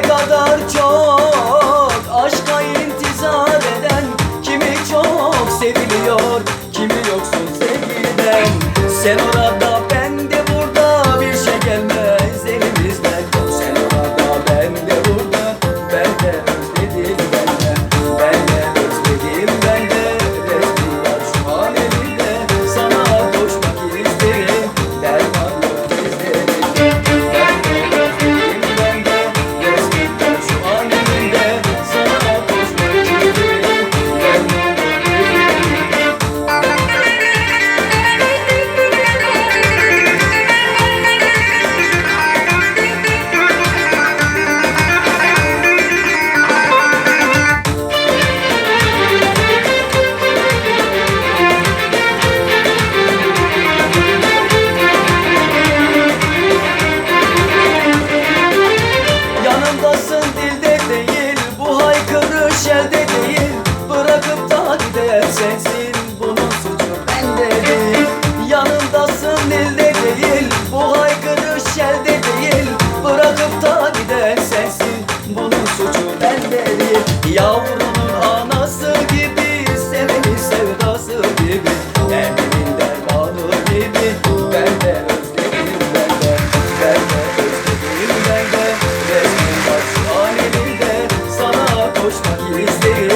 Ne kadar çok aşka intizar eden Kimi çok seviliyor, kimi yoksun sevgiden Sen orada sensin bunun suçu bendedir Yanındasın dilde değil bu haykırış elde değil. Bırakıp da giden sensin bunun suçu bendedir Yavrunun anası gibi seveni sevdası gibi. Emin dermanı gibi ben de özledim ben de Ben de özledim ben de. Resmin hastanelinde sana koşmak istedim.